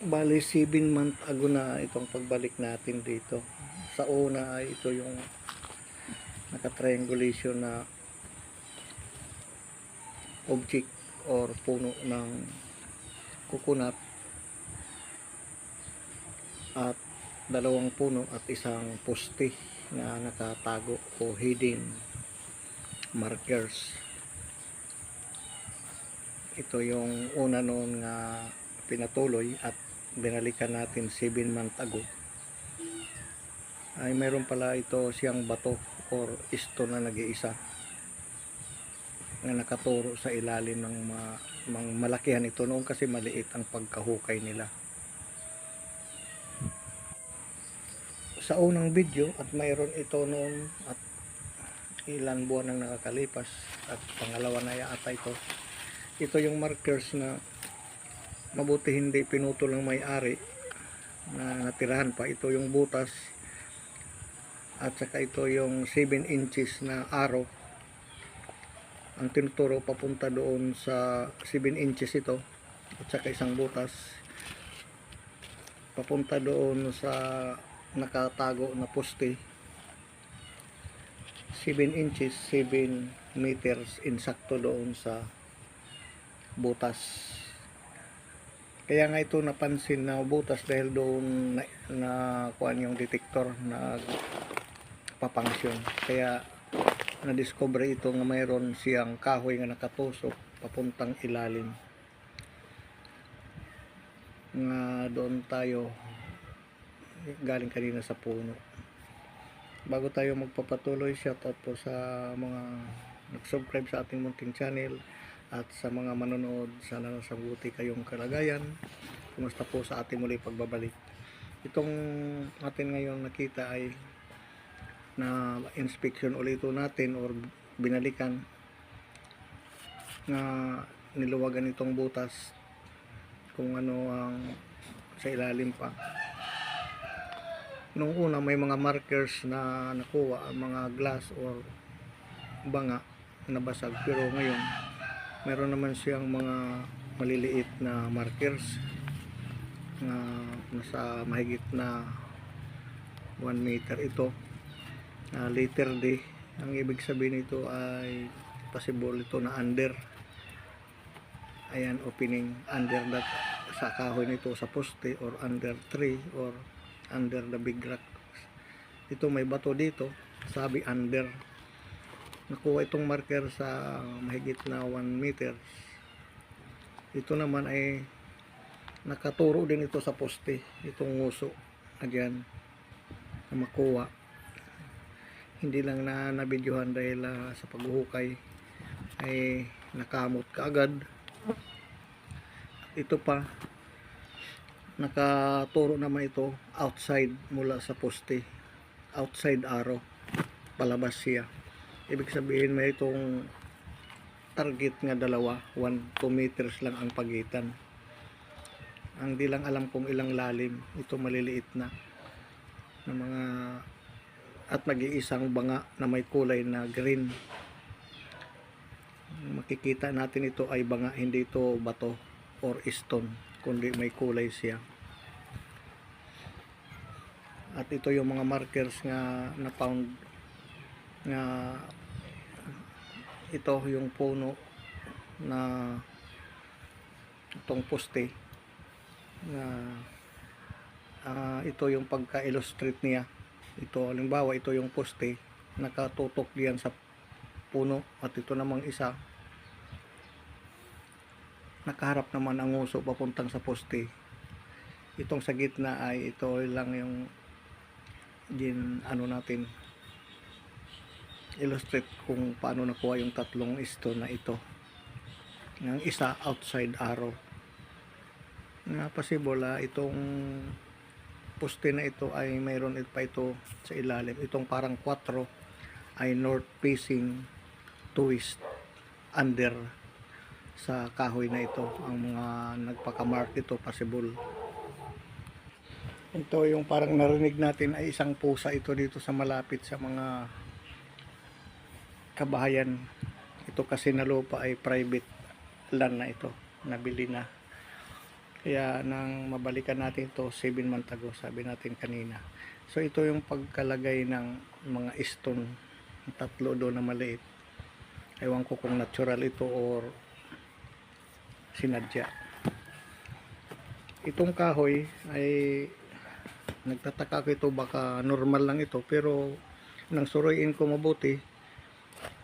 Bali, 7 month ago na itong pagbalik natin dito. Sa una ay ito yung naka-triangulation na object or puno ng coconut at dalawang puno at isang poste na nakatago o hidden markers. Ito yung una noon nga pinatuloy at binalikan natin 7 month ago. Ay mayroon pala ito siyang bato or stone na nag-iisa na nakaturo sa ilalim ng mga, mga malakihan ito noon kasi maliit ang pagkahukay nila. Sa unang video at mayroon ito noon at ilan buwan nang nakakalipas at pangalawa na yata ito. Ito yung markers na mabuti hindi pinutol ng may-ari na natirahan pa. Ito yung butas at saka ito yung 7 inches na arrow ang tinuturo papunta doon sa 7 inches ito at saka isang butas. Papunta doon sa nakatago na poste. 7 inches 7 meters insakto doon sa butas kaya nga ito napansin na butas dahil doon na, na kuan yung detector na papangsyon. Kaya na-discover ito nga mayroon siyang kahoy nga nakatusok papuntang ilalim. Nga doon tayo galing kanina sa puno. Bago tayo magpapatuloy, shoutout po sa mga nag-subscribe sa ating munting channel at sa mga manonood sana nasa buti kayong kalagayan. Kumusta po sa ating muli pagbabalik? Itong atin ngayon nakita ay na inspection ulito natin or binalikan na niluwagan itong butas kung ano ang sa ilalim pa. Nung una may mga markers na nakuha mga glass or banga na basag. Pero ngayon meron naman siyang mga maliliit na markers na nasa mahigit na 1 meter ito. Na letter D ang ibig sabihin nito ay possible ito na under. Ayan opening under that sa kahoy nito sa poste or under tree or under the big rock ito may bato dito sabi under nakuha itong marker sa mahigit na 1 meter. Ito naman ay nakaturo din ito sa poste itong nguso again na makuha. Hindi lang na nabidyohan dahil ah, sa paghuhukay ay nakamot kaagad. Ito pa nakaturo naman ito outside mula sa poste outside arrow palabas siya ibig sabihin may itong target nga dalawa 1 2 meters lang ang pagitan. Ang di lang alam kung ilang lalim ito maliliit na na mga at nag-iisang banga na may kulay na green. Makikita natin ito ay banga hindi ito bato or stone kundi may kulay siya. At ito yung mga markers nga na found nga ito yung puno na itong poste na ah, ito yung pagka-illustrate niya. Ito halimbawa ito yung poste nakatutok diyan sa puno at ito namang isa. Nakaharap naman ang uso papuntang sa poste itong sa gitna ay ito lang yung din ano natin illustrate kung paano nakuha yung tatlong stone na ito ng isa outside arrow. Nga possible ah, itong poste na ito ay mayroon it pa ito sa ilalim. Itong parang 4 ay north facing twist under sa kahoy na ito. Ang mga nagpakamark ito possible. Ito yung parang narinig natin ay isang pusa ito dito sa malapit sa mga kabahayan ito kasi na lupa ay private land na ito nabili na Kaya nang mabalikan natin to 7 months ago, sabi natin kanina. So ito yung pagkalagay ng mga stone, tatlo doon na maliit. Ewan ko kung natural ito or sinadya. Itong kahoy ay nagtataka ko ito baka normal lang ito pero nang suruin ko mabuti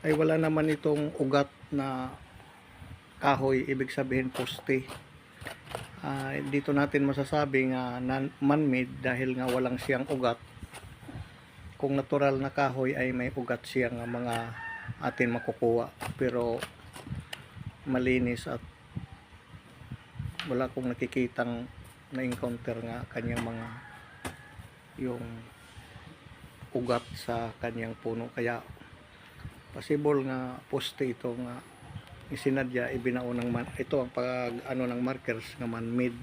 ay wala naman itong ugat na kahoy ibig sabihin poste. Ah, dito natin masasabi nga man-made dahil nga walang siyang ugat. Kung natural na kahoy ay may ugat siyang mga atin makukuha. Pero malinis at wala kong nakikitang na-encounter nga kanyang mga yung ugat sa kanyang puno. Kaya possible nga poste ito nga isinadya ibinao ng man ito ang pag ano ng markers nga man made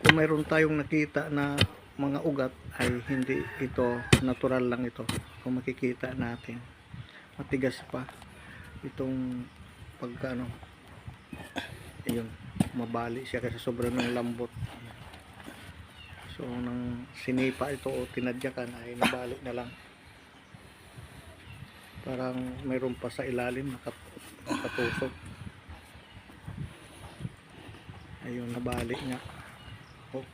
kung mayroon tayong nakita na mga ugat ay hindi ito natural lang ito. Kung makikita natin matigas pa itong pagka ano ayun mabali siya kasi sobrang ng lambot. So nang sinipa ito o tinadyakan ay nabali na lang parang mayroon pa sa ilalim nakat nakatusok. Ayun nabali nga oh.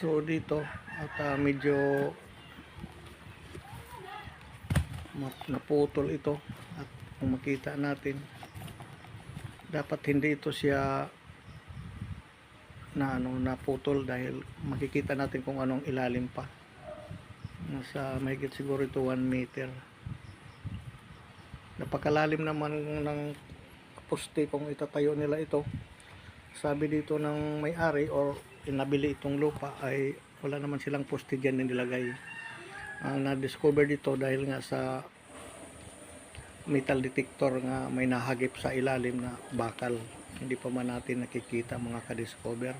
so dito at ah, medyo naputol ito. At kung makita natin dapat hindi ito siya na ano naputol dahil makikita natin kung anong ilalim pa. Nasa mahigit siguro ito 1 meter. Napakalalim naman ng poste kung itatayo nila ito. Sabi dito ng may-ari or inabili itong lupa ay wala naman silang poste dyan na nilagay. Ang na-discover dito dahil nga sa metal detector nga may nahagip sa ilalim na bakal hindi pa man natin nakikita mga ka-discover.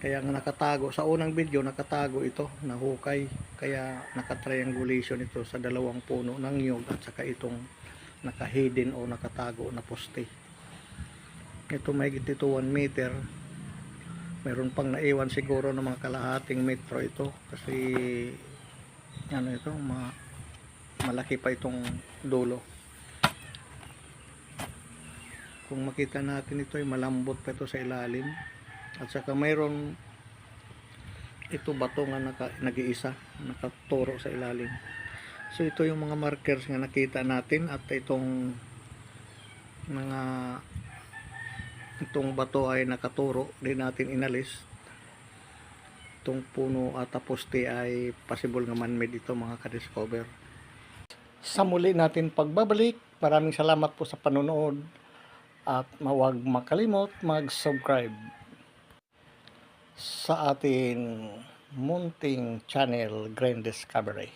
Kaya nga nakatago sa unang video nakatago ito nahukay. Kaya naka-triangulation ito sa dalawang puno ng nyug at saka itong naka-hidden o nakatago na poste. Ito may ito 1 meter. Meron pang naiwan siguro ng mga kalahating metro ito kasi ano ito ma malaki pa itong dulo kung makita natin ito ay malambot pa ito sa ilalim. At saka mayroon ito bato nga nag-iisa nakaturo sa ilalim. So ito yung mga markers nga nakita natin at itong mga itong bato ay nakaturo din natin inalis. Itong puno at poste ay possible nga man-made ito mga ka-discover. Sa muli natin pagbabalik maraming salamat po sa panonood at mawag makalimot mag-subscribe sa ating munting channel Grand Discovery.